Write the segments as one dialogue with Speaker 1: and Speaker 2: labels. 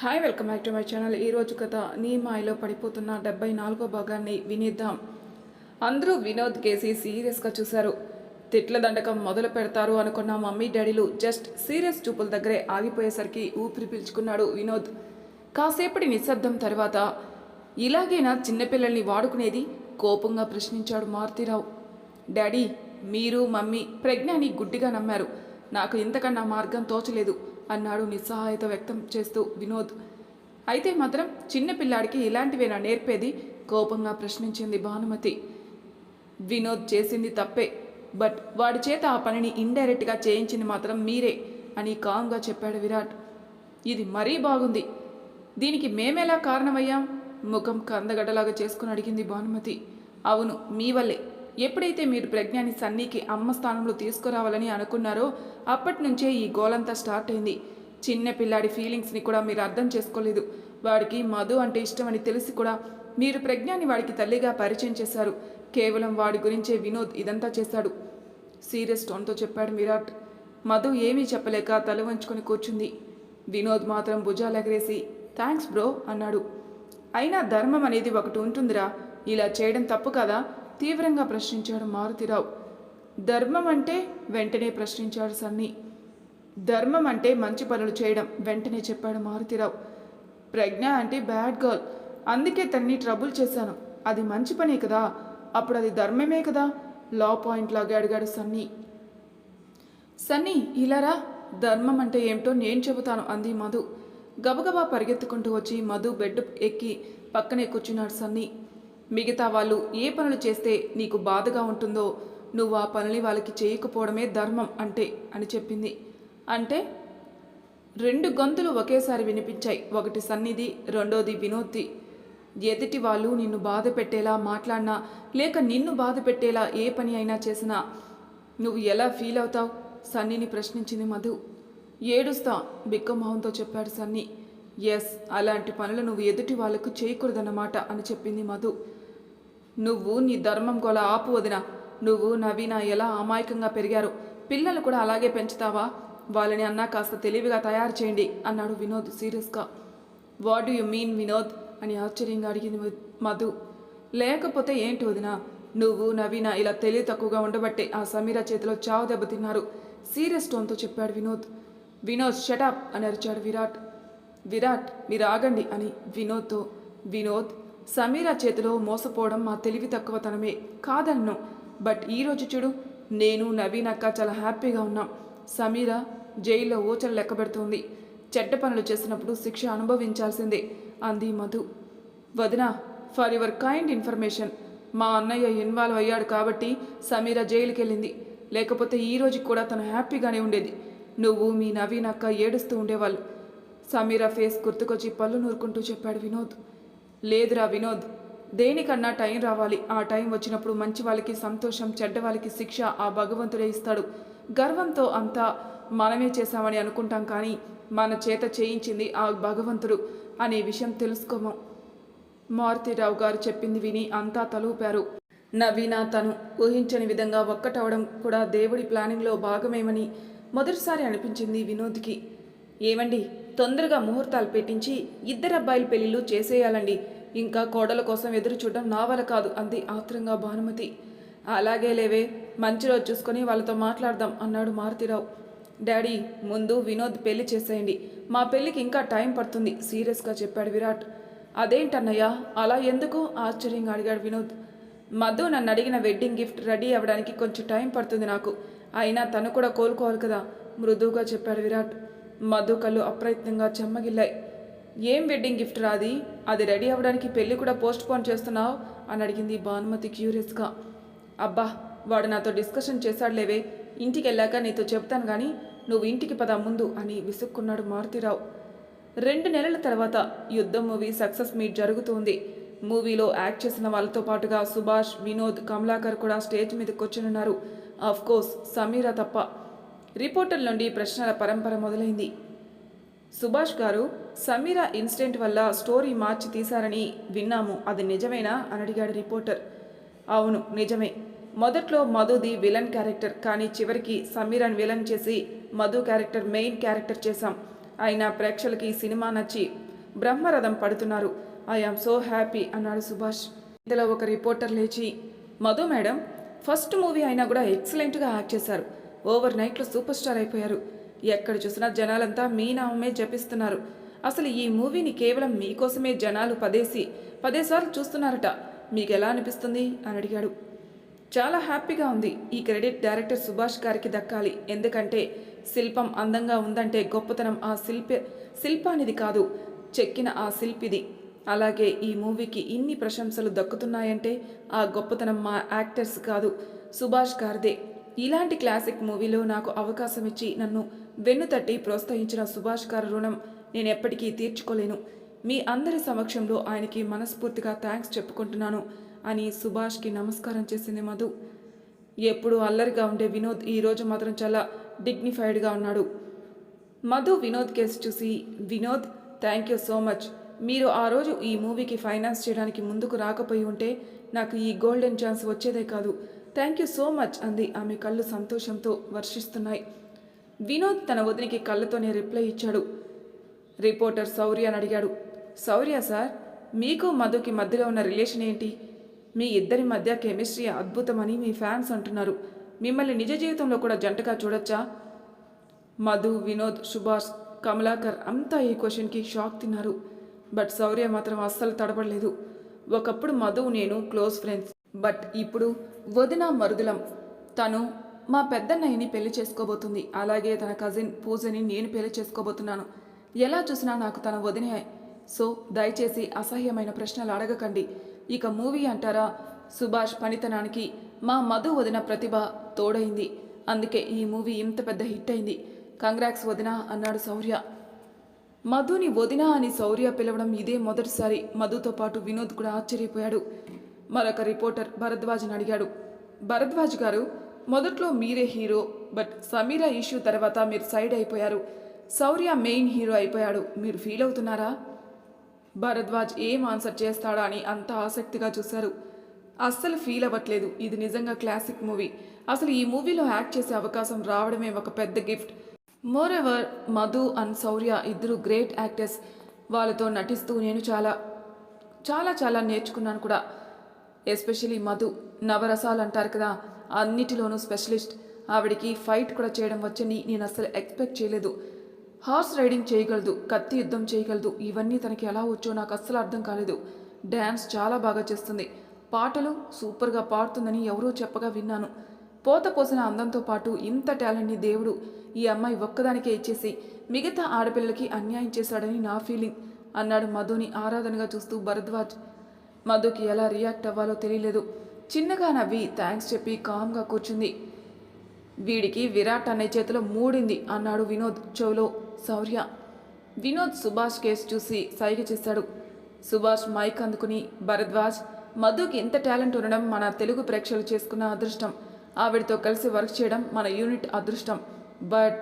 Speaker 1: Hi welcome back to my channel ఈరోజు కథ నీ మాయలో పడిపోతున్న డెబ్బై నాలుగో భాగాన్ని వినిద్దాం. అందరూ వినోద్ కేసి సీరియస్గా చూశారు. తిట్ల దండకం మొదలు పెడతారు అనుకున్న మమ్మీ డాడీలు జస్ట్ సీరియస్ చూపుల దగ్గరే ఆగిపోయేసరికి ఊపిరి పీల్చుకున్నాడు వినోద్. కాసేపటి నిశ్శబ్దం తర్వాత ఇలాగైనా చిన్నపిల్లల్ని వాడుకునేది? కోపంగా ప్రశ్నించాడు మారుతిరావు. డాడీ మీరు మమ్మీ ప్రజ్ఞని గుడ్డిగా నమ్మారు. నాకు ఇంతకన్నా మార్గం తోచలేదు. అన్నాడు నిస్సహాయత వ్యక్తం చేస్తూ వినోద్. అయితే మాత్రం చిన్న పిల్లాడికి ఇలాంటివేనా నేర్పేది? కోపంగా ప్రశ్నించింది భానుమతి. వినోద్ చేసింది తప్పే. బట్ వాడి చేత ఆ పనిని ఇండైరెక్ట్గా చేయించింది మాత్రం మీరే అని కామ్గా చెప్పాడు విరాట్. ఇది మరీ బాగుంది. దీనికి మేమెలా కారణమయ్యాం? ముఖం కందగడ్డలాగా చేసుకుని అడిగింది భానుమతి. అవును మీ వల్లే. ఎప్పుడైతే మీరు ప్రజ్ఞాని సన్నీకి అమ్మ స్థానంలో తీసుకురావాలని అనుకున్నారో అప్పటి నుంచే ఈ గోలంతా స్టార్ట్ అయింది. చిన్న పిల్లాడి ఫీలింగ్స్ని కూడా మీరు అర్థం చేసుకోలేదు. వాడికి మధు అంటే ఇష్టమని తెలిసి కూడా మీరు ప్రజ్ఞాని వాడికి తల్లిగా పరిచయం చేశారు. కేవలం వాడి గురించే వినోద్ ఇదంతా చేశాడు. సీరియస్ టోన్తో చెప్పాడు విరాట్. మధు ఏమీ చెప్పలేక తల వంచుకొని కూర్చుంది. వినోద్ మాత్రం భుజాలు ఎగరేసి థ్యాంక్స్ బ్రో అన్నాడు. అయినా ధర్మం అనేది ఒకటి ఉంటుందిరా. ఇలా చేయడం తప్పు కదా? తీవ్రంగా ప్రశ్నించాడు మారుతిరావు. ధర్మం అంటే వెంటనే ప్రశ్నించాడు సన్నీ. ధర్మం అంటే మంచి పనులు చేయడం వెంటనే చెప్పాడు మారుతిరావు. ప్రజ్ఞ అంటే బ్యాడ్ గర్ల్. అందుకే తన్ని ట్రబుల్ చేశాను. అది మంచి పనే కదా? అప్పుడు అది ధర్మమే కదా? లా పాయింట్ లాగా అడిగాడు సన్నీ. సన్నీ ఇలారా ధర్మం అంటే ఏమిటో నేను చెబుతాను అంది మధు. గబగబా పరిగెత్తుకుంటూ వచ్చి మధు బెడ్ ఎక్కి పక్కనే కూర్చున్నాడు సన్నీ. మిగతా వాళ్ళు ఏ పనులు చేస్తే నీకు బాధగా ఉంటుందో నువ్వు ఆ పనులు వాళ్ళకి చేయకపోవడమే ధర్మం అంటే అని చెప్పింది. అంటే రెండు గొంతులు ఒకేసారి వినిపించాయి. ఒకటి సన్నిధి రెండోది వినోద్ది. ఎదుటి వాళ్ళు నిన్ను బాధ పెట్టేలా మాట్లాడినా లేక నిన్ను బాధ పెట్టేలా ఏ పని అయినా చేసినా నువ్వు ఎలా ఫీల్ అవుతావు? సన్నీని ప్రశ్నించింది మధు. ఏడుస్తా బిక్కమోహంతో చెప్పాడు సన్నీ. ఎస్ అలాంటి పనులు నువ్వు ఎదుటి వాళ్ళకు చేయకూడదన్నమాట అని చెప్పింది మధు. నువ్వు నీ ధర్మం గోల ఆపు వదిన. నువ్వు నవీన ఎలా అమాయకంగా పెరిగారు? పిల్లలు కూడా అలాగే పెంచుతావా? వాళ్ళని అన్నా కాస్త తెలివిగా తయారు చేయండి అన్నాడు వినోద్ సీరియస్గా. What do you mean Vinod? అని ఆశ్చర్యంగా అడిగింది మధు. లేకపోతే ఏంటి వదిన? నువ్వు నవీన ఇలా తెలివి తక్కువగా ఉండబట్టే ఆ సమీర చేతిలో చావు దెబ్బతిన్నారు సీరియస్ టోన్తో చెప్పాడు వినోద్. వినోద్ షటప్ అని అరిచాడు విరాట్. విరాట్ మీరు ఆగండి అని వినోద్తో వినోద్ సమీరా చేతిలో మోసపోవడం మా తెలివి తక్కువతనమే కాదన్ను. బట్ ఈరోజు చూడు నేను నవీన్ అక్క చాలా హ్యాపీగా ఉన్నాం. సమీరా జైల్లో ఊచలు లెక్కబెడుతుంది చెడ్డ పనులు చేసినప్పుడు శిక్ష అనుభవించాల్సిందే అంది మధు. వదిన ఫర్ యువర్ కైండ్ ఇన్ఫర్మేషన్ మా అన్నయ్య ఇన్వాల్వ్ అయ్యాడు కాబట్టి సమీరా జైలుకి వెళ్ళింది లేకపోతే ఈ రోజు కూడా తను హ్యాపీగానే ఉండేది. నువ్వు మీ నవీన్ అక్క ఏడుస్తూ ఉండేవాళ్ళు. సమీరా ఫేస్ గుర్తుకొచ్చి పళ్ళు నూరుకుంటూ చెప్పాడు వినోద్. లేదురా వినోద్ దేనికన్నా టైం రావాలి. ఆ టైం వచ్చినప్పుడు మంచి వాళ్ళకి సంతోషం చెడ్డ వాళ్ళకి శిక్ష ఆ భగవంతుడే ఇస్తాడు. గర్వంతో అంతా మనమే చేశామని అనుకుంటాం కానీ మన చేత చేయించింది ఆ భగవంతుడు అనే విషయం తెలుసుకోము. మారుతిరావు గారు చెప్పింది విని అంతా తలూపారు. నవీన తను ఊహించని విధంగా ఒక్కటవడం కూడా దేవుడి ప్లానింగ్లో భాగమేమని మొదటిసారి అనిపించింది వినోద్కి. ఏమండి తొందరగా ముహూర్తాలు పెట్టించి ఇద్దరు అబ్బాయిలు పెళ్ళిళ్ళు చేసేయాలండి. ఇంకా కోడల కోసం ఎదురు చూడడం నా వల్ల కాదు అంది ఆత్రంగా భానుమతి. అలాగే లేవే మంచి రోజు చూసుకొని వాళ్ళతో మాట్లాడదాం అన్నాడు మారుతిరావు. డాడీ ముందు వినోద్ పెళ్ళి చేసేయండి. మా పెళ్ళికి ఇంకా టైం పడుతుంది సీరియస్గా చెప్పాడు విరాట్. అదేంటన్నయ్య అలా ఎందుకు? ఆశ్చర్యంగా అడిగాడు వినోద్. మధు నన్ను అడిగిన వెడ్డింగ్ గిఫ్ట్ రెడీ అవ్వడానికి కొంచెం టైం పడుతుంది నాకు. అయినా తను కూడా కోలుకోవాలి కదా మృదువుగా చెప్పాడు విరాట్. మధు కళ్ళు అప్రయత్నంగా చెమ్మగిల్లాయి. ఏం వెడ్డింగ్ గిఫ్ట్ రాది? అది రెడీ అవ్వడానికి పెళ్ళి కూడా పోస్ట్ పోన్ చేస్తున్నావు? అని అడిగింది భానుమతి క్యూరియస్గా. అబ్బా వాడు నాతో డిస్కషన్ చేశాడులేవే. ఇంటికి వెళ్ళాక నీతో చెప్తాను కానీ నువ్వు ఇంటికి పద ముందు అని విసుక్కున్నాడు మారుతిరావు. రెండు నెలల తర్వాత యుద్ధం మూవీ సక్సెస్ మీట్ జరుగుతుంది. మూవీలో యాక్ట్ చేసిన వాళ్ళతో పాటుగా సుభాష్ వినోద్ కమలాకర్ కూడా స్టేజ్ మీద వచ్చినున్నారు కోర్స్ సమీరా తప్ప రిపోర్టర్ల నుండి ప్రశ్నల పరంపర మొదలైంది. సుభాష్ గారు సమీరా ఇన్సిడెంట్ వల్ల స్టోరీ మార్చి తీశారని విన్నాము. అది నిజమేనా? అని అడిగాడు రిపోర్టర్. అవును నిజమే. మొదట్లో మధుది విలన్ క్యారెక్టర్ కానీ చివరికి సమీరన్ విలన్ చేసి మధు క్యారెక్టర్ మెయిన్ క్యారెక్టర్ చేశాం. అయినా ప్రేక్షకులకి సినిమా నచ్చి బ్రహ్మరథం పడుతున్నారు. ఐఆమ్ సో హ్యాపీ అన్నాడు సుభాష్. ఇందులో ఒక రిపోర్టర్ లేచి మధు మేడం ఫస్ట్ మూవీ అయినా కూడా ఎక్సలెంట్గా యాక్ట్ చేశారు. ఓవర్ నైట్లో సూపర్ స్టార్ అయిపోయారు. ఎక్కడ చూసినా జనాలంతా మీ నామే జపిస్తున్నారు. అసలు ఈ మూవీని కేవలం మీకోసమే జనాలు పదేసి పదేసార్లు చూస్తున్నారట. మీకు ఎలా అనిపిస్తుంది? అని అడిగాడు. చాలా హ్యాపీగా ఉంది. ఈ క్రెడిట్ డైరెక్టర్ సుభాష్ గారికి దక్కాలి. ఎందుకంటే శిల్పం అందంగా ఉందంటే గొప్పతనం ఆ శిల్ప శిల్పానిది కాదు చెక్కిన ఆ శిల్పిది. అలాగే ఈ మూవీకి ఇన్ని ప్రశంసలు దక్కుతున్నాయంటే ఆ గొప్పతనం మా యాక్టర్స్ కాదు సుభాష్ గారిదే. ఇలాంటి క్లాసిక్ మూవీలో నాకు అవకాశం ఇచ్చి నన్ను వెన్నుతట్టి ప్రోత్సహించిన సుభాష్ గారి రుణం నేను ఎప్పటికీ తీర్చుకోలేను. మీ అందరి సమక్షంలో ఆయనకి మనస్ఫూర్తిగా థ్యాంక్స్ చెప్పుకుంటున్నాను అని సుభాష్కి నమస్కారం చేసింది మధు. ఎప్పుడు అల్లరిగా ఉండే వినోద్ ఈరోజు మాత్రం చాలా డిగ్నిఫైడ్గా ఉన్నాడు. మధు వినోద్ కేసు చూసి Vinod thank you so much మీరు ఆ రోజు ఈ మూవీకి ఫైనాన్స్ చేయడానికి ముందుకు రాకపోయి ఉంటే నాకు ఈ గోల్డెన్ ఛాన్స్ వచ్చేదే కాదు. థ్యాంక్ యూ సో మచ్ అంది ఆమె కళ్ళు సంతోషంతో వర్షిస్తున్నాయి. వినోద్ తన వదినికి కళ్ళతోనే రిప్లై ఇచ్చాడు. రిపోర్టర్ శౌర్య అని అడిగాడు. శౌర్య సార్ మీకు మధుకి మధ్యలో ఉన్న రిలేషన్ ఏంటి? మీ ఇద్దరి మధ్య కెమిస్ట్రీ అద్భుతమని మీ ఫ్యాన్స్ అంటున్నారు. మిమ్మల్ని నిజ జీవితంలో కూడా జంటగా చూడొచ్చా? మధు వినోద్ సుభాష్ కమలాకర్ అంతా ఈ క్వశ్చన్కి షాక్ తిన్నారు. బట్ శౌర్య మాత్రం అస్సలు తడబడలేదు. ఒకప్పుడు మధు నేను క్లోజ్ ఫ్రెండ్స్. బట్ ఇప్పుడు వదిన మరుదులం. తను మా పెద్దన్నయ్యని పెళ్ళి చేసుకోబోతుంది. అలాగే తన కజిన్ పూజని నేను పెళ్ళి చేసుకోబోతున్నాను. ఎలా చూసినా నాకు తన వదినే. సో దయచేసి అసహ్యమైన ప్రశ్నలు అడగకండి. ఇక మూవీ అంటారా? సుభాష్ పనితనానికి మా మధు వదిన ప్రతిభ తోడైంది. అందుకే ఈ మూవీ ఇంత పెద్ద హిట్ అయింది. కంగ్రాక్స్ వదిన అన్నాడు శౌర్య మధుని వదిన అని శౌర్య పిలవడం ఇదే మొదటిసారి. మధుతో పాటు వినోద్ కూడా ఆశ్చర్యపోయాడు. మరొక రిపోర్టర్ భరద్వాజ్ని అడిగాడు. భరద్వాజ్ గారు మొదట్లో మీరే హీరో బట్ సమీరా ఇష్యూ తర్వాత మీరు సైడ్ అయిపోయారు. శౌర్య మెయిన్ హీరో అయిపోయాడు. మీరు ఫీల్ అవుతున్నారా? భరద్వాజ్ ఏం ఆన్సర్ చేస్తాడా అని అంత ఆసక్తిగా చూశారు. అస్సలు ఫీల్ అవ్వట్లేదు. ఇది నిజంగా క్లాసిక్ మూవీ. అసలు ఈ మూవీలో యాక్ట్ చేసే అవకాశం రావడమే ఒక పెద్ద gift. Moreover Madhu and Shaurya ఇద్దరు గ్రేట్ యాక్టర్స్. వాళ్ళతో నటిస్తూ నేను చాలా చాలా చాలా నేర్చుకున్నాను కూడా. ఎస్పెషలీ మధు నవరసాలు అంటారు కదా అన్నిటిలోనూ స్పెషలిస్ట్. ఆవిడికి ఫైట్ కూడా చేయడం వచ్చని నేను అస్సలు ఎక్స్పెక్ట్ చేయలేదు. హార్స్ రైడింగ్ చేయగలదు కత్తి యుద్ధం చేయగలదు ఇవన్నీ తనకి ఎలా వచ్చో నాకు అస్సలు అర్థం కాలేదు. డ్యాన్స్ చాలా బాగా చేస్తుంది. పాటలు సూపర్గా పాడుతుందని ఎవరో చెప్పగా విన్నాను. పోత పోసిన అందంతో పాటు ఇంత టాలెంట్ని దేవుడు ఈ అమ్మాయి ఒక్కదానికే ఇచ్చేసి మిగతా ఆడపిల్లలకి అన్యాయం చేశాడని నా ఫీలింగ్ అన్నాడు మధుని ఆరాధనగా చూస్తూ భరద్వాజ్. మధుకి ఎలా రియాక్ట్ అవ్వాలో తెలియలేదు. చిన్నగా నవ్వి థ్యాంక్స్ చెప్పి కామ్గా కూర్చుంది. వీడికి విరాట్ అనే చేతిలో మూడింది అన్నాడు వినోద్ చెవులో. శౌర్య వినోద్ సుభాష్ కేసు చూసి సైగ చేశాడు. సుభాష్ మైక్ అందుకుని భరద్వాజ్ మధుకి ఇంత టాలెంట్ ఉండడం మన తెలుగు ప్రేక్షకులు చేసుకున్న అదృష్టం. ఆవిడతో కలిసి వర్క్ చేయడం మన యూనిట్ అదృష్టం. బట్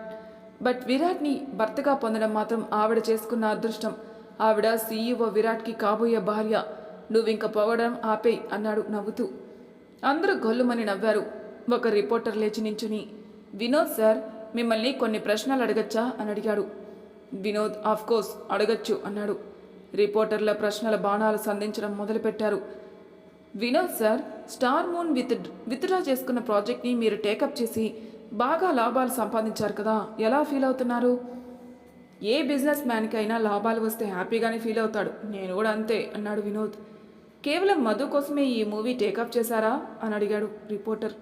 Speaker 1: బట్ విరాట్ని భర్తగా పొందడం మాత్రం ఆవిడ చేసుకున్న అదృష్టం. ఆవిడ సీఈఓ విరాట్కి కాబోయే భార్య. నువ్వింక పోవడం ఆపేయ్ అన్నాడు నవ్వుతూ. అందరూ గొల్లుమని నవ్వారు. ఒక రిపోర్టర్ లేచి నించుని వినోద్ సార్ మిమ్మల్ని కొన్ని ప్రశ్నలు అడగచ్చా? అని అడిగాడు. వినోద్ ఆఫ్ కోర్స్ అడగచ్చు అన్నాడు. రిపోర్టర్ల ప్రశ్నల బాణాలు సంధించడం మొదలుపెట్టారు. Vinod sir star moon with withdraw చేసుకున్న ప్రాజెక్ట్ని మీరు టేకప్ చేసి బాగా లాభాలు సంపాదించారు కదా ఎలా ఫీల్ అవుతున్నారు? ఏ బిజినెస్ మ్యాన్కైనా లాభాలు వస్తే హ్యాపీగానే ఫీల్ అవుతాడు. నేను కూడా అంతే అన్నాడు వినోద్. కేవలం మధు కోసమే ఈ మూవీ టేకప్ చేశారా? అని అడిగాడు రిపోర్టర్.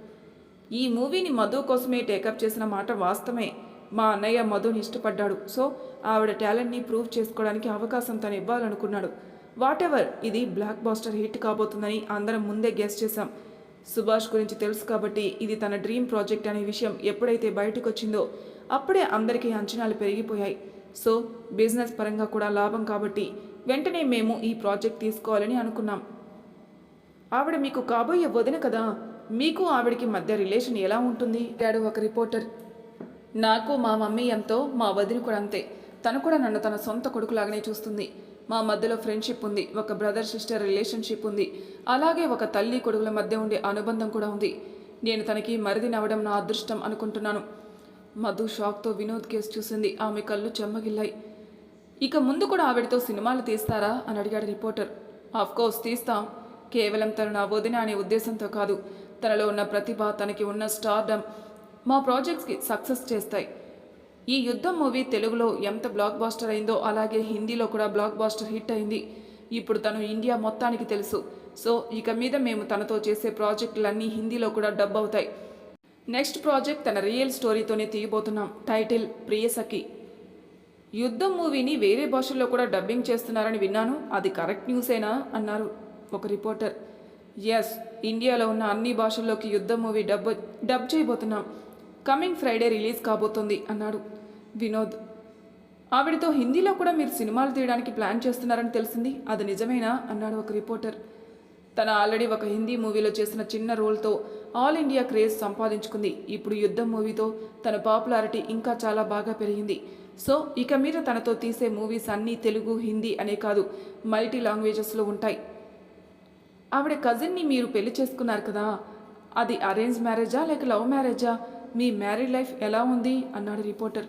Speaker 1: ఈ మూవీని మధు కోసమే టేకప్ చేసిన మాట వాస్తవమే. మా అన్నయ్య మధుని ఇష్టపడ్డాడు. సో ఆవిడ టాలెంట్ని ప్రూవ్ చేసుకోవడానికి అవకాశం తను ఇవ్వాలనుకున్నాడు. వాట్ ఎవర్ ఇది బ్లాక్ బాస్టర్ హిట్ కాబోతుందని అందరం ముందే గెస్ చేశాం. సుభాష్ గురించి తెలుసు కాబట్టి ఇది తన డ్రీమ్ ప్రాజెక్ట్ అనే విషయం ఎప్పుడైతే బయటకు వచ్చిందో అప్పుడే అందరికీ అంచనాలు పెరిగిపోయాయి. సో బిజినెస్ పరంగా కూడా లాభం కాబట్టి వెంటనే మేము ఈ ప్రాజెక్ట్ తీసుకోవాలని అనుకున్నాం. ఆవిడ మీకు కాబోయే వదిన కదా. మీకు ఆవిడకి మధ్య రిలేషన్ ఎలా ఉంటుంది? అడిగాడు ఒక రిపోర్టర్. నాకు మా మమ్మీ ఎంతో మా వదిన కూడా అంతే. తను కూడా నన్ను తన సొంత కొడుకులాగానే చూస్తుంది. మా మధ్యలో ఫ్రెండ్షిప్ ఉంది ఒక బ్రదర్ సిస్టర్ రిలేషన్షిప్ ఉంది. అలాగే ఒక తల్లి కొడుకుల మధ్య ఉండే అనుబంధం కూడా ఉంది. నేను తనకి మరిది నవ్వడం నా అదృష్టం అనుకుంటున్నాను. మధు షాక్తో వినోద్ కేసు చూసింది. ఆమె కళ్ళు చెమ్మగిల్లాయి. ఇక ముందు కూడా ఆవిడతో సినిమాలు తీస్తారా? అని అడిగాడు రిపోర్టర్. కోర్స్ తీస్తాం. కేవలం తను నా వదిన అనే ఉద్దేశంతో కాదు. తనలో ఉన్న ప్రతిభ తనకి ఉన్న స్టార్డమ్ మా ప్రాజెక్ట్స్కి సక్సెస్ చేస్తాయి. ఈ యుద్ధం మూవీ తెలుగులో ఎంత బ్లాక్ బాస్టర్ అయిందో అలాగే హిందీలో కూడా బ్లాక్ బాస్టర్ హిట్ అయింది. ఇప్పుడు తను ఇండియా మొత్తానికి తెలుసు. సో ఇక మీద మేము తనతో చేసే ప్రాజెక్టులన్నీ హిందీలో కూడా డబ్ అవుతాయి. నెక్స్ట్ ప్రాజెక్ట్ తన రియల్ స్టోరీతోనే తీయబోతున్నాం. టైటిల్ ప్రియసఖి. యుద్ధం మూవీని వేరే భాషల్లో కూడా డబ్బింగ్ చేస్తున్నారని విన్నాను. అది కరెక్ట్ న్యూసేనా అన్నారు. ఒక రిపోర్టర్. ఎస్ ఇండియాలో ఉన్న అన్ని భాషల్లోకి యుద్ధ మూవీ డబ్ డబ్ చేయబోతున్నాం. కమింగ్ ఫ్రైడే రిలీజ్ కాబోతుంది అన్నాడు వినోద్. ఆవిడతో హిందీలో కూడా మీరు సినిమాలు తీయడానికి ప్లాన్ చేస్తున్నారని తెలిసింది. అది నిజమేనా అన్నాడు ఒక రిపోర్టర్. తన ఆల్రెడీ ఒక హిందీ మూవీలో చేసిన చిన్న రోల్తో ఆల్ ఇండియా క్రేజ్ సంపాదించుకుంది. ఇప్పుడు యుద్ధం మూవీతో తన పాపులారిటీ ఇంకా చాలా బాగా పెరిగింది. సో ఇక మీద తనతో తీసే మూవీస్ అన్నీ తెలుగు హిందీ అనే కాదు మల్టీ లాంగ్వేజెస్లో ఉంటాయి. ఆవిడ కజిన్ని మీరు పెళ్ళి చేసుకున్నారు కదా అది అరేంజ్ మ్యారేజా లేక లవ్ మ్యారేజా మీ మ్యారీడ్ లైఫ్ ఎలా ఉంది? అన్నాడు రిపోర్టర్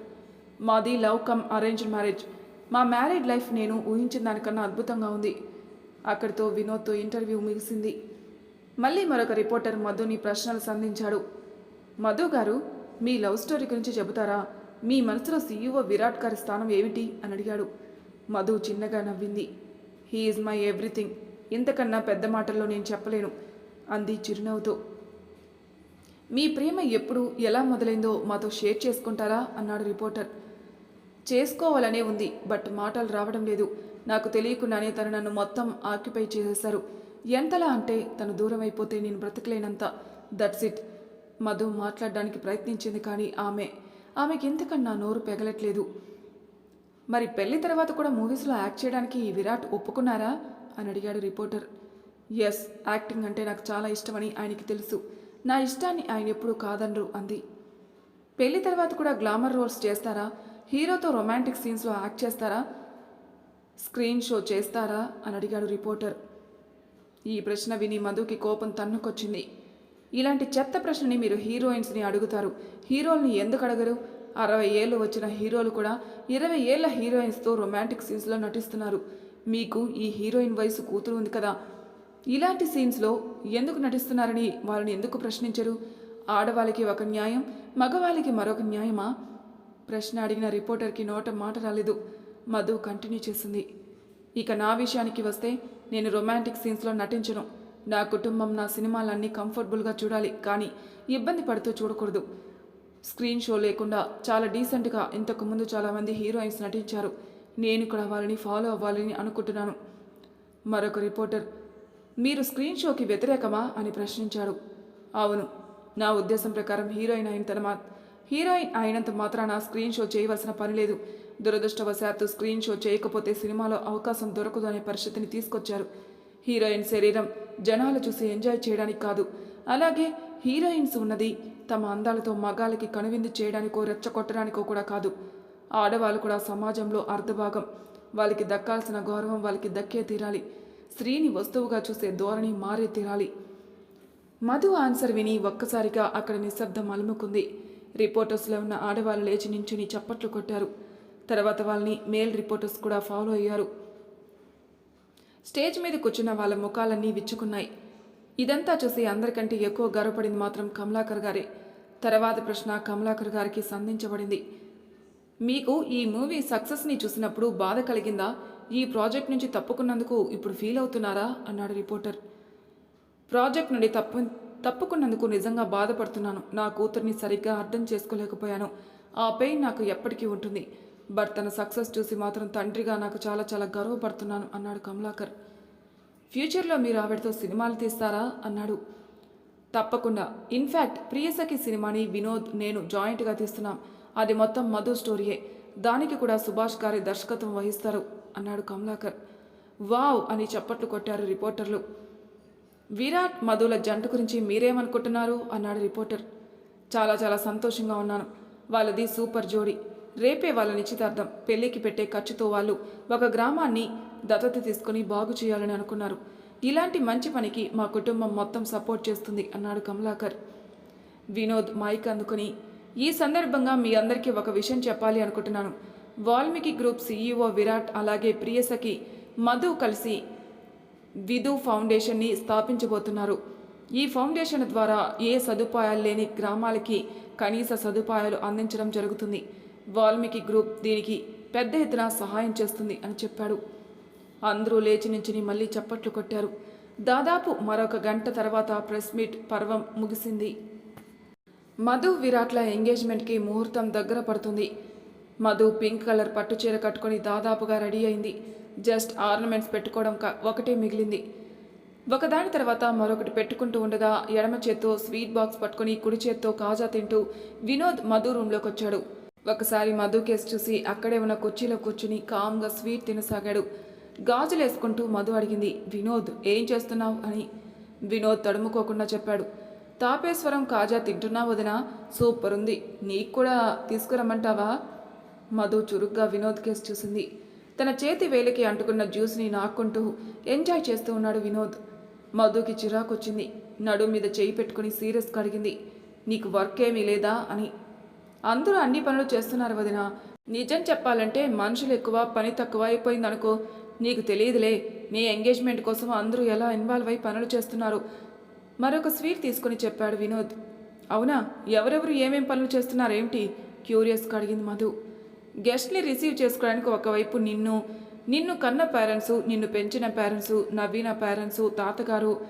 Speaker 1: మాది లవ్ కమ్ అరేంజ్ మ్యారేజ్ మా మ్యారీడ్ లైఫ్ నేను ఊహించిన దానికన్నా అద్భుతంగా ఉంది. అక్కడితో వినోద్తో ఇంటర్వ్యూ ముగిసింది. మళ్ళీ మరొక రిపోర్టర్ మధుని ప్రశ్నలు సంధించాడు. మధు గారు మీ లవ్ స్టోరీ గురించి చెబుతారా? మీ మనసులో సీఈఓ విరాట్ గారి స్థానం ఏమిటి? అని అడిగాడు. మధు చిన్నగా నవ్వింది. హీ ఈజ్ మై ఎవ్రీథింగ్ ఇంతకన్నా పెద్ద మాటల్లో నేను చెప్పలేను అంది చిరునవ్వుతో. మీ ప్రేమ ఎప్పుడు ఎలా మొదలైందో మాతో షేర్ చేసుకుంటారా? అన్నాడు రిపోర్టర్. చేసుకోవాలనే ఉంది బట్ మాటలు రావడం లేదు. నాకు తెలియకుండానే తను నన్ను మొత్తం ఆక్యుపై చేసేశారు. ఎంతలా అంటే తను దూరం అయిపోతే నేను బ్రతకలేనంత. దట్స్ ఇట్ మధు మాట్లాడడానికి ప్రయత్నించింది కానీ ఆమె ఆమెకి ఇంతకన్నా నోరు పెగలట్లేదు. మరి పెళ్ళి తర్వాత కూడా మూవీస్లో యాక్ట్ చేయడానికి ఈ విరాట్ ఒప్పుకున్నారా? అని అడిగాడు రిపోర్టర్. ఎస్ యాక్టింగ్ అంటే నాకు చాలా ఇష్టమని ఆయనకి తెలుసు. నా ఇష్టాన్ని ఆయన ఎప్పుడూ కాదనరు అంది. పెళ్ళి తర్వాత కూడా గ్లామర్ రోల్స్ చేస్తారా? హీరోతో రొమాంటిక్ సీన్స్లో యాక్ట్ చేస్తారా? స్క్రీన్ షో చేస్తారా? అని అడిగాడు రిపోర్టర్. ఈ ప్రశ్న విని మధుకి కోపం తన్నుకొచ్చింది. ఇలాంటి చెత్త ప్రశ్నని మీరు హీరోయిన్స్ని అడుగుతారు. హీరోల్ని ఎందుకు అడగరు? అరవై ఏళ్ళు వచ్చిన హీరోలు కూడా ఇరవై ఏళ్ళ హీరోయిన్స్తో రొమాంటిక్ సీన్స్లో నటిస్తున్నారు. మీకు ఈ హీరోయిన్ వయసు కూతురు ఉంది కదా. ఇలాంటి సీన్స్లో ఎందుకు నటిస్తున్నారని వాళ్ళని ఎందుకు ప్రశ్నించరు? ఆడవాళ్ళకి ఒక న్యాయం మగవాళ్ళకి మరొక న్యాయమా? ప్రశ్న అడిగిన రిపోర్టర్కి నోట మాట రాలేదు. మధు కంటిన్యూ చేసింది. ఇక నా విషయానికి వస్తే నేను రొమాంటిక్ సీన్స్లో నటించను. నా కుటుంబం నా సినిమాలన్నీ కంఫర్టబుల్గా చూడాలి. కానీ ఇబ్బంది పడుతూ చూడకూడదు. స్క్రీన్ షో లేకుండా చాలా డీసెంట్గా ఇంతకుముందు చాలామంది హీరోయిన్స్ నటించారు. నేను కూడా వాళ్ళని ఫాలో అవ్వాలని అనుకుంటున్నాను. మరొక రిపోర్టర్ మీరు స్క్రీన్ షోకి వ్యతిరేకమా అని ప్రశ్నించాడు. అవును నా ఉద్దేశం ప్రకారం హీరోయిన్ అయిన మా హీరోయిన్ అయినంత మాత్రాన స్క్రీన్ షో చేయవలసిన పని లేదు. దురదృష్టవశాత్తు స్క్రీన్ షో చేయకపోతే సినిమాలో అవకాశం దొరకదు అనే పరిస్థితిని తీసుకొచ్చారు. హీరోయిన్ శరీరం జనాలు చూసి ఎంజాయ్ చేయడానికి కాదు. అలాగే హీరోయిన్స్ ఉన్నది తమ అందాలతో మగాలకి కనువిందు చేయడానికో రెచ్చగొట్టడానికో కూడా కాదు. ఆడవాళ్ళు కూడా సమాజంలో అర్ధభాగం. వాళ్ళకి దక్కాల్సిన గౌరవం వాళ్ళకి దక్కే తీరాలి. స్త్రీని వస్తువుగా చూసే ధోరణి మారే తీరాలి. మధు ఆన్సర్ విని ఒక్కసారిగా అక్కడ నిశ్శబ్దం అలుముకుంది. రిపోర్టర్స్లో ఉన్న ఆడవాళ్ళు లేచి నించుని చప్పట్లు కొట్టారు. తర్వాత వాళ్ళని మేల్ రిపోర్టర్స్ కూడా ఫాలో అయ్యారు. స్టేజ్ మీద కూర్చున్న వాళ్ళ ముఖాలన్నీ విచ్చుకున్నాయి. ఇదంతా చూసి అందరికంటే ఎక్కువ గర్వపడింది మాత్రం కమలాకర్ గారే. తర్వాత ప్రశ్న కమలాకర్ గారికి సంధించబడింది. మీకు ఈ మూవీ సక్సెస్ని చూసినప్పుడు బాధ కలిగిందా? ఈ ప్రాజెక్ట్ నుంచి తప్పుకున్నందుకు ఇప్పుడు ఫీల్ అవుతున్నారా? అన్నాడు రిపోర్టర్. ప్రాజెక్ట్ నుండి తప్పు తప్పుకున్నందుకు నిజంగా బాధపడుతున్నాను. నా కూతుర్ని సరిగ్గా అర్థం చేసుకోలేకపోయాను. ఆ పెయిన్ నాకు ఎప్పటికీ ఉంటుంది. బట్ తన సక్సెస్ చూసి మాత్రం తండ్రిగా నాకు చాలా చాలా గర్వపడుతున్నాను అన్నాడు కమలాకర్. ఫ్యూచర్లో మీరు ఆవిడతో సినిమాలు తీస్తారా? అన్నాడు. తప్పకుండా. ఇన్ఫ్యాక్ట్ ప్రియసఖి సినిమాని వినోద్ నేను జాయింట్గా తీస్తున్నాం. అది మొత్తం మధు స్టోరీయే. దానికి కూడా సుభాష్ గారి దర్శకత్వం వహిస్తారు అన్నాడు కమలాకర్. వావ్ అని చప్పట్లు కొట్టారు రిపోర్టర్లు. విరాట్ మధుల జంట గురించి మీరేమనుకుంటున్నారు? అన్నాడు రిపోర్టర్. చాలా చాలా సంతోషంగా ఉన్నాను. వాళ్ళది సూపర్ జోడి. రేపే వాళ్ళ నిశ్చితార్థం. పెళ్ళికి పెట్టే ఖర్చుతో వాళ్ళు ఒక గ్రామాన్ని దత్తత తీసుకుని బాగు చేయాలని అనుకున్నారు. ఇలాంటి మంచి పనికి మా కుటుంబం మొత్తం సపోర్ట్ చేస్తుంది అన్నాడు కమలాకర్. వినోద్ మైక్ అందుకుని ఈ సందర్భంగా మీ అందరికీ ఒక విషయం చెప్పాలి అనుకుంటున్నాను. వాల్మీకి గ్రూప్ సీఈఓ విరాట్ అలాగే ప్రియసకి మధు కలిసి విధు ఫౌండేషన్ని స్థాపించబోతున్నారు. ఈ ఫౌండేషన్ ద్వారా ఏ సదుపాయాలు లేని గ్రామాలకి కనీస సదుపాయాలు అందించడం జరుగుతుంది. వాల్మీకి గ్రూప్ దీనికి పెద్ద ఎత్తున సహాయం చేస్తుంది అని చెప్పాడు. అందరూ లేచి నించుని మళ్ళీ చప్పట్లు కొట్టారు. దాదాపు మరొక గంట తర్వాత ప్రెస్ మీట్ పర్వం ముగిసింది. మధు విరాట్ల ఎంగేజ్మెంట్కి ముహూర్తం దగ్గర పడుతుంది. మధు పింక్ కలర్ పట్టు చీర కట్టుకొని దాదాపుగా రెడీ అయింది. జస్ట్ ఆర్నమెంట్స్ పెట్టుకోవడం ఒకటే మిగిలింది. ఒకదాని తర్వాత మరొకటి పెట్టుకుంటూ ఉండగా ఎడమ చేత్తో స్వీట్ బాక్స్ పట్టుకొని కుడి చేత్తో కాజా తింటూ వినోద్ మధు రూమ్లోకి వచ్చాడు ఒకసారి మధు కేసు చూసి అక్కడే ఉన్న కుర్చీలో కూర్చుని కామ్గా స్వీట్ తినసాగాడు. గాజులు వేసుకుంటూ మధు అడిగింది వినోద్ ఏం చేస్తున్నావు? అని. వినోద్ తడుముకోకుండా చెప్పాడు. తాపేశ్వరం కాజా తింటున్నా వదినా? సూపర్ ఉంది నీకు కూడా తీసుకురమ్మంటావా? మధు చురుగ్గా వినోద్ కేసు చూసింది. తన చేతి వేలికి అంటుకున్న జ్యూస్ని నాక్కుంటూ ఎంజాయ్ చేస్తూ ఉన్నాడు వినోద్. మధుకి చిరాకొచ్చింది. నడు మీద చేయి పెట్టుకుని సీరియస్గా అడిగింది. నీకు వర్క్ ఏమీ లేదా? అని. అందరూ అన్ని పనులు చేస్తున్నారు వదిన. నిజం చెప్పాలంటే మనుషులు ఎక్కువ పని తక్కువ అయిపోయిందనుకో నీకు తెలియదులే. నీ ఎంగేజ్మెంట్ కోసం అందరూ ఎలా ఇన్వాల్వ్ అయి పనులు చేస్తున్నారు? మరొక స్వీట్ తీసుకుని చెప్పాడు వినోద్. అవునా? ఎవరెవరు ఏమేం పనులు చేస్తున్నారేమిటి క్యూరియస్గా అడిగింది మధు. గెస్ట్ని రిసీవ్ చేసుకోవడానికి ఒకవైపు నిన్ను నిన్ను కన్న పేరెంట్స్ నిన్ను పెంచిన పేరెంట్స్ నవ్విన పేరెంట్స్ తాతగారు.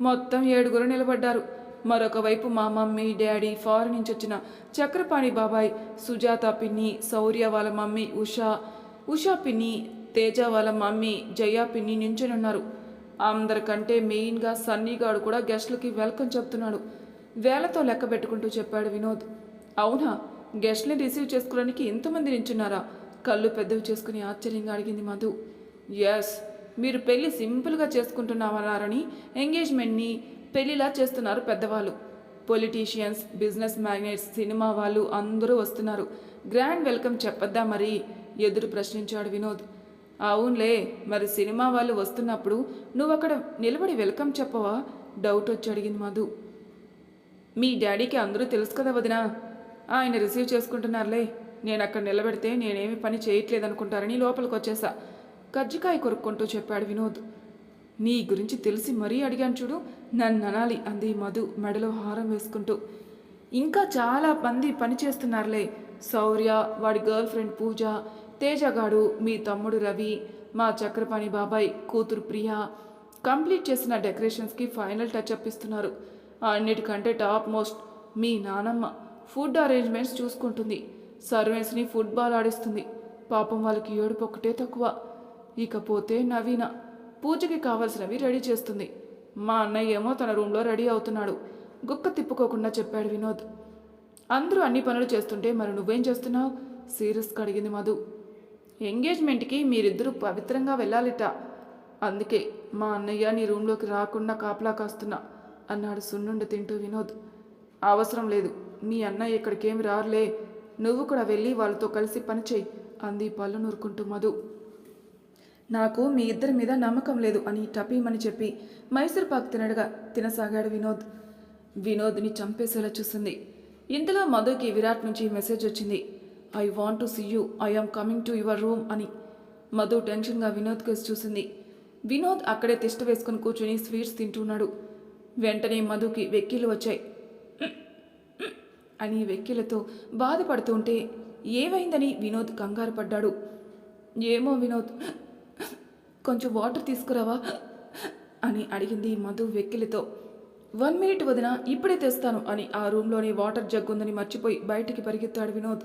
Speaker 1: మొత్తం ఏడుగురు నిలబడ్డారు. మరొకవైపు మా మమ్మీ డాడీ ఫారెన్ నుంచి వచ్చిన చక్రపాణి బాబాయ్ సుజాత పిన్ని శౌర్య వాళ్ళ మమ్మీ ఉషా ఉషా పిన్ని తేజ వాళ్ళ మమ్మీ జయా పిన్ని నించుని ఉన్నారు. అందరికంటే మెయిన్గా సన్నీగాడు కూడా గెస్ట్లకి వెల్కమ్ చెప్తున్నాడు. వేలతో లెక్క పెట్టుకుంటూ చెప్పాడు వినోద్. అవునా? గెస్ట్ని రిసీవ్ చేసుకోవడానికి ఎంతమంది నించున్నారా? కళ్ళు పెద్దవి చేసుకుని ఆశ్చర్యంగా అడిగింది మధు. ఎస్ మీరు పెళ్ళి సింపుల్గా చేసుకుంటున్నామన్నారని ఎంగేజ్మెంట్ని పెళ్ళిలా చేస్తున్నారు పెద్దవాళ్ళు. పొలిటీషియన్స్ బిజినెస్ మ్యాగ్నెట్స్ సినిమా వాళ్ళు అందరూ వస్తున్నారు. గ్రాండ్ వెల్కమ్ చెప్పొద్దా మరి? ఎదురు ప్రశ్నించాడు వినోద్. అవునులే మరి సినిమా వాళ్ళు వస్తున్నప్పుడు నువ్వు అక్కడ నిలబడి వెల్కమ్ చెప్పవా? డౌట్ వచ్చి అడిగింది మధు. మీ డాడీకి అందరూ తెలుసు కదా వదినా. ఆయన రిసీవ్ చేసుకుంటున్నారులే. నేను అక్కడ నిలబెడితే నేనేమి పని చేయట్లేదు అనుకుంటారని లోపలికి వచ్చేసా కజ్జికాయ కొరుక్కుంటూ చెప్పాడు వినోద్. నీ గురించి తెలిసి మరీ అడిగాను చూడు నన్ను అనాలి అంది మధు మెడలో హారం వేసుకుంటూ. ఇంకా చాలా మంది పని చేస్తున్నారులే. శౌర్య వాడి గర్ల్ ఫ్రెండ్ పూజ తేజగాడు మీ తమ్ముడు రవి మా చక్రపాణి బాబాయ్ కూతురు ప్రియ కంప్లీట్ చేసిన డెకరేషన్స్కి ఫైనల్ టచ్ అప్ ఇస్తున్నారు. అన్నిటికంటే టాప్ మోస్ట్ మీ నానమ్మ. ఫుడ్ అరేంజ్మెంట్స్ చూసుకుంటుంది. సర్వెంట్స్ని ఫుట్బాల్ ఆడిస్తుంది. పాపం వాళ్ళకి ఏడుపు ఒకటే తక్కువ. ఇకపోతే నవీన పూజకి కావాల్సినవి రెడీ చేస్తుంది. మా అన్నయ్య ఏమో తన రూమ్లో రెడీ అవుతున్నాడు. గుక్క తిప్పుకోకుండా చెప్పాడు వినోద్. అందరూ అన్ని పనులు చేస్తుంటే మరి నువ్వేం చేస్తున్నావు? సీరియస్గా అడిగింది మధు. ఎంగేజ్మెంట్కి మీరిద్దరూ పవిత్రంగా వెళ్ళాలిట. అందుకే మా అన్నయ్య నీ రూమ్లోకి రాకుండా కాపలా కాస్తున్నా అన్నాడు సున్నుండి తింటూ వినోద్. అవసరం లేదు మీ అన్నయ్య ఇక్కడికేమి రారులే నువ్వు కూడా వెళ్ళి వాళ్ళతో కలిసి పని అంది పళ్ళు నూరుకుంటూ మధు. నాకు మీ ఇద్దరి మీద నమ్మకం లేదు అని టపీమని చెప్పి మైసూర్ పాక్ తినడగా తినసాగాడు వినోద్. వినోద్ని చంపేసేలా చూసింది. ఇంతలో మధుకి విరాట్ నుంచి మెసేజ్ వచ్చింది. I want to see you I am coming to your room అని మధు టెన్షన్గా వినోద్ కేసు చూసింది. వినోద్ అక్కడే తిష్ట వేసుకుని కూర్చుని స్వీట్స్ తింటున్నాడు. వెంటనే మధుకి వెక్కిలు వచ్చాయి. అని వెక్కిలతో బాధపడుతూ ఉంటే ఏమైందని వినోద్ కంగారు పడ్డాడు. ఏమో వినోద్ కొంచెం వాటర్ తీసుకురావా? అని అడిగింది మధు వెక్కిలితో వన్ మినిట్ వదిన ఇప్పుడే తెస్తాను అని ఆ రూమ్లోని వాటర్ జగ్ ఉందని మర్చిపోయి బయటికి పరిగెత్తాడు వినోద్.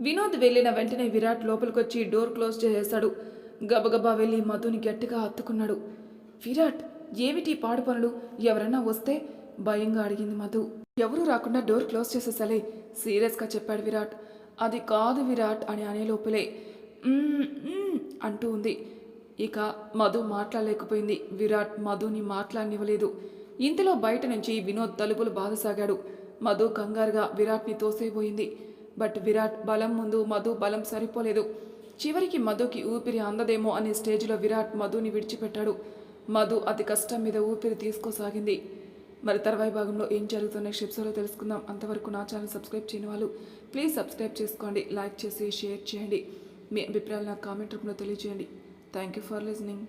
Speaker 1: వినోద్ వెళ్ళిన వెంటనే విరాట్ లోపలికొచ్చి డోర్ క్లోజ్ చేసేశాడు. గబగబా వెళ్ళి మధుని గట్టిగా హత్తుకున్నాడు విరాట్ ఏమిటి పాడు పనులు? ఎవరన్నా వస్తే? భయంగా అడిగింది మధు. ఎవరూ రాకుండా డోర్ క్లోజ్ చేసేసలే సీరియస్గా చెప్పాడు విరాట్. అది కాదు విరాట్ అని అనే లోపలే. అంటూ ఉంది. ఇక మధు మాట్లాడలేకపోయింది. విరాట్ మధుని మాట్లాడనివ్వలేదు. ఇంతలో బయట నుంచి వినోద్ తలుపులు బాధసాగాడు. మధు కంగారుగా విరాట్ని తోసేపోయింది బట్ విరాట్ బలం ముందు మధు బలం సరిపోలేదు. చివరికి మధుకి ఊపిరి అందదేమో అనే స్టేజ్లో విరాట్ మధుని విడిచిపెట్టాడు. మధు అతి కష్టం మీద ఊపిరి తీసుకోసాగింది. మరి తర్వాయి భాగంలో ఏం జరుగుతున్న షిప్స్లో తెలుసుకుందాం. అంతవరకు నా ఛానల్ సబ్స్క్రైబ్ చేయని వాళ్ళు ప్లీజ్ సబ్స్క్రైబ్ చేసుకోండి లైక్ చేసి షేర్ చేయండి. మీ అభిప్రాయాలు నాకు కామెంట్ రూపంలో తెలియజేయండి థ్యాంక్ యూ ఫర్ లిజనింగ్